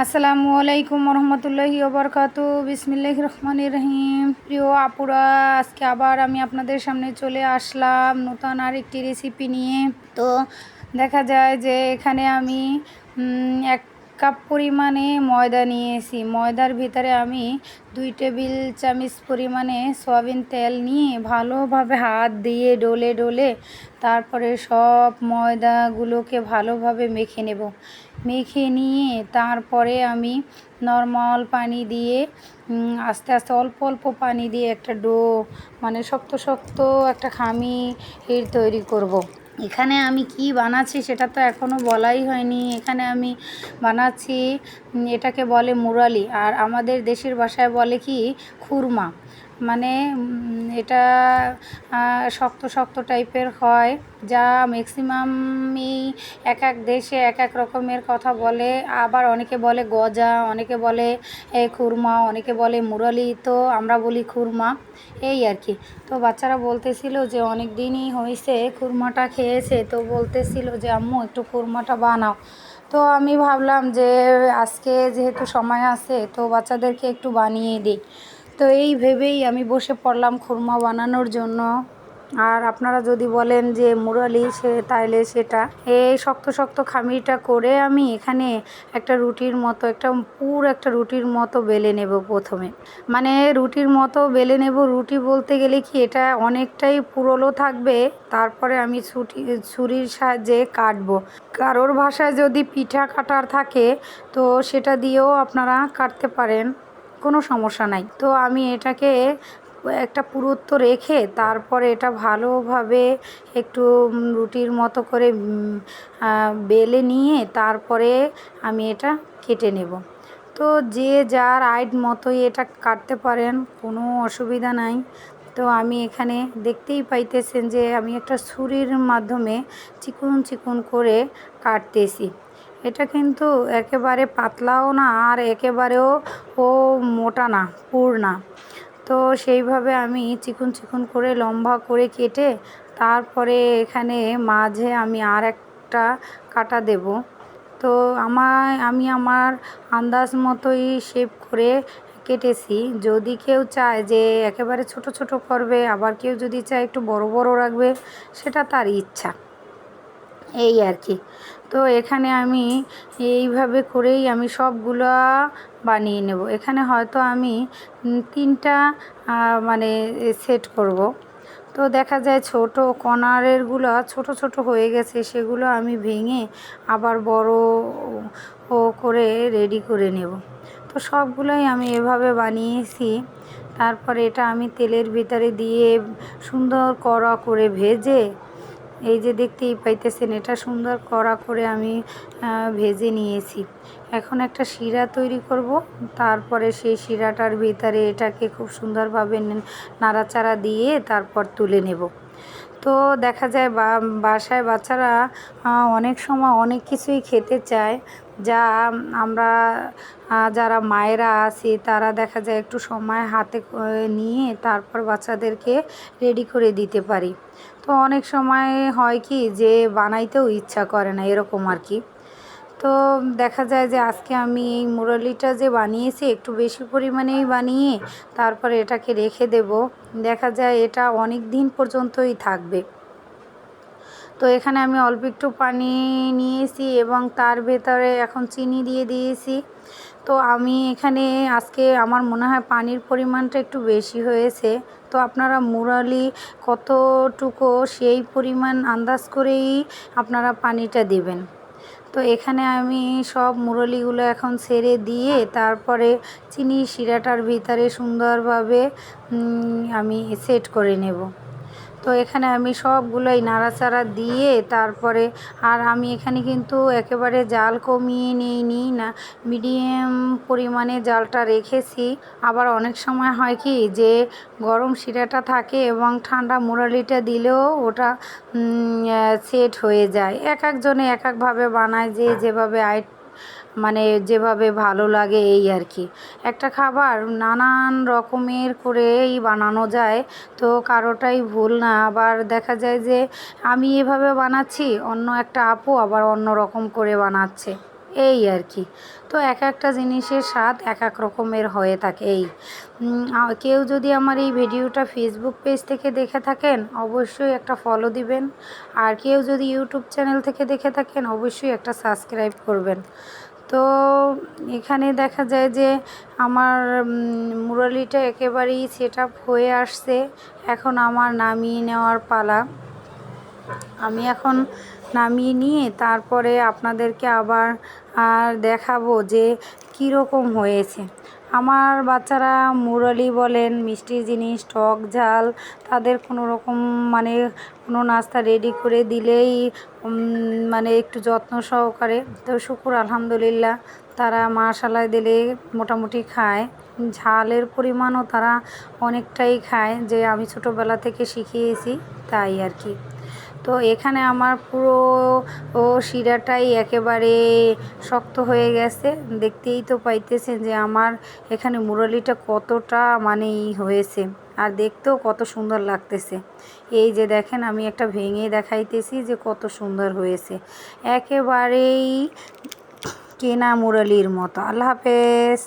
আসসালামু আলাইকুম রহমতুল্লাহি ওবরকাত বিসমিল্লাহ রহমান রহিম। প্রিয় আপুরা, আজকে আবার আমি আপনাদের সামনে চলে আসলাম নতুন আর একটি রেসিপি নিয়ে। তো দেখা যায় যে এখানে আমি এক কাপ পরিমাণে ময়দা নিয়েছি ময়দার ভিতরে আমি দুই টেবিল চামচ পরিমাণে সয়াবিন তেল নিয়ে ভালোভাবে হাত দিয়ে ডলে ডলে তারপরে সব ময়দাগুলোকে ভালোভাবে মেখে নেব মেখে নিয়ে তারপরে আমি নর্মাল পানি দিয়ে আস্তে আস্তে অল্প অল্প পানি দিয়ে একটা ডো মানে শক্ত শক্ত একটা খামি তৈরি করব। এখানে আমি কি বানাচ্ছি সেটা তো এখনও বলাই হয়নি। এখানে আমি বানাচ্ছি এটাকে বলে মুরালি, আর আমাদের দেশের ভাষায় বলে কি খুরমা। মানে এটা শক্ত শক্ত টাইপের হয়, যা ম্যাক্সিমামই এক এক দেশে এক এক রকমের কথা বলে। আবার অনেকে বলে গজা, অনেকে বলে খুরমা, অনেকে বলে মুরালি। তো আমরা বলি খুরমা, এই আর কি। তো বাচ্চারা বলতেছিল যে, অনেক দিনই হয়েছে খুরমাটা খেয়েছে। তো বলতেছিল যে, আম্মু, একটু খুরমাটা বানাও। তো আমি ভাবলাম যে, আজকে যেহেতু সময় আছে, তো বাচ্চাদেরকে একটু বানিয়ে দিই। তো এই ভেবেই আমি বসে পড়লাম খুরমা বানানোর জন্য। আর আপনারা যদি বলেন যে মুরালি, সে তাইলে সেটা। এই শক্ত শক্ত খামিরটা করে আমি এখানে একটা রুটির মতো, একটা পুরো একটা রুটির মতো বেলে নেব প্রথমে। মানে রুটির মতো বেলে নেব রুটি বলতে গেলে কি, এটা অনেকটাই পুরলো থাকবে। তারপরে আমি ছুটি, ছুরির সাহায্যে কাটবো। কারোর ভাষায় যদি পিঠা কাটার থাকে, তো সেটা দিয়েও আপনারা কাটতে পারেন। কোনো সমস্যা নাই। তো আমি এটাকে একটা পুরুত্ব রেখে তারপরে এটা ভালোভাবে একটু রুটির মতো করে বেলে নিয়ে তারপরে আমি এটা কেটে নেব। তো যে যার আইড মতোই এটা কাটতে পারেন, কোনো অসুবিধা নাই। তো আমি এখানে দেখতেই পাইতেছেন যে আমি একটা ছুরির মাধ্যমে চিকুন চিকুন করে কাটতেছি। এটা কিন্তু একেবারে পাতলাও না আর একেবারেও ও মোটা না, পুর না। তো সেইভাবে আমি চিকুন চিকুন করে লম্বা করে কেটে তারপরে এখানে মাঝে আমি আর একটা কাটা দেব। তো আমায়, আমি আমার আন্দাজ মতোই শেপ করে কেটেছি। যদি কেউ চায় যে একেবারে ছোট ছোট করবে, আবার কেউ যদি চায় একটু বড় বড় রাখবে, সেটা তার ইচ্ছা। এই আর কি। তো এখানে আমি এইভাবে করেই আমি সবগুলো বানিয়ে নেব। এখানে হয়তো আমি তিনটা মানে সেট করব। তো দেখা যায় ছোট কর্নারেরগুলো ছোট ছোট হয়ে গেছে, সেগুলো আমি ভেঙে আবার বড় ও করে রেডি করে নেব। তো সবগুলোই আমি এভাবে বানিয়েছি। তারপরে এটা আমি তেলের ভিতরে দিয়ে সুন্দর কড়া করে ভেজে এই যে দেখতেই পাইতেছেন, এটা সুন্দর কড়া করে আমি ভেজে নিয়েছি। এখন একটা শিরা তৈরি করব, তারপরে সেই শিরাটার ভিতরে এটাকে খুব সুন্দরভাবে নাড়াচাড়া দিয়ে তারপর তুলে নেব। তো দেখা যায় বাসায় বাচ্চারা অনেক সময় অনেক কিছুই খেতে চায় যা আমরা যারা মায়েরা আছি, তারা দেখা যায় একটু সময় হাতে নিয়ে তারপর বাচ্চাদেরকে রেডি করে দিতে পারি। তো অনেক সময় হয় কি যে বানাইতেও ইচ্ছা করে না, এরকম আর কি। তো দেখা যায় যে আজকে আমি এই মুরলিটা যে বানিয়েছি, একটু বেশি পরিমাণেই বানিয়ে তারপর এটাকে রেখে দেব। দেখা যায় এটা অনেক দিন পর্যন্তই থাকবে। তো এখানে আমি অল্প একটু পানি নিয়েছি এবং তার ভেতরে এখন চিনি দিয়ে দিয়েছি। তো আমি এখানে আজকে আমার মনে হয় পানির পরিমাণটা একটু বেশি হয়েছে। তো আপনারা মুরালি কতটুকু সেই পরিমাণ আন্দাজ করেই আপনারা পানিটা দেবেন। তো এখানে আমি সব মুরলিগুলো এখন ছেড়ে দিয়ে তারপরে চিনি শিরাটার ভিতরে সুন্দরভাবে আমি সেট করে নেব। তো এখানে আমি সবগুলোই নাড়াচাড়া দিয়ে তারপরে আর আমি এখানে কিন্তু একেবারে জাল কমিয়ে নিইনি, না, মিডিয়াম পরিমাণে জালটা রেখেছি। আবার অনেক সময় হয় কি যে গরম শিরাটা থাকে এবং ঠান্ডা মুরালিটা দিলেও ওটা সেট হয়ে যায়। এক একজনে এক একভাবে বানায় যে যেভাবে আই মানে যেভাবে ভালো লাগে এই আর কি। একটা খাবার নানান রকমের করেই বানানো যায়, তো কারোটাই ভুল না। আবার দেখা যায় যে আমি এভাবে বানাচ্ছি, অন্য একটা আপু আবার অন্য রকম করে বানাচ্ছে। এই আর কি। তো এক একটা জিনিসের স্বাদ এক এক রকমের হয়ে থাকে। এই কেউ যদি আমার এই ভিডিওটা ফেসবুক পেজ থেকে দেখে থাকেন, অবশ্যই একটা ফলো দিবেন। আর কেউ যদি ইউটিউব চ্যানেল থেকে দেখে থাকেন, অবশ্যই একটা সাবস্ক্রাইব করবেন। তো এখানে দেখা যায় যে, আমার মুরালিটা একেবারেই সেট হয়ে আসছে। এখন আমার নামিয়ে নেওয়ার পালা। আমি এখন নামিয়ে নিয়ে তারপরে আপনাদেরকে আবার আর দেখাবো যে কীরকম হয়েছে। আমার বাচ্চারা মুরালি বলেন, মিষ্টি জিনিস, টক ঝাল, তাদের কোনো রকম মানে কোনো নাস্তা রেডি করে দিলেই মানে একটু যত্ন সহকারে। তো শুকুর, আলহামদুলিল্লাহ, তারা মাশাল্লাহ দিলে মোটামুটি খায়। ঝালের পরিমাণও তারা অনেকটাই খায়, যে আমি ছোটোবেলা থেকে শিখিয়েছি, তাই আর কি। তো এখানে আমার পুরো, ও শিরাটাই একেবারে শক্ত হয়ে গেছে। দেখতেই তো পাইতেছেন যে আমার এখানে মুরলিটা কতটা মানে হয়েছে। আর দেখতেও কত সুন্দর লাগতেছে। এই যে দেখেন, আমি একটা ভেঙে দেখাইতেছি যে কত সুন্দর হয়েছে। একেবারেই কেনা মুরলির মতো। আল্লাহ হাফেজ।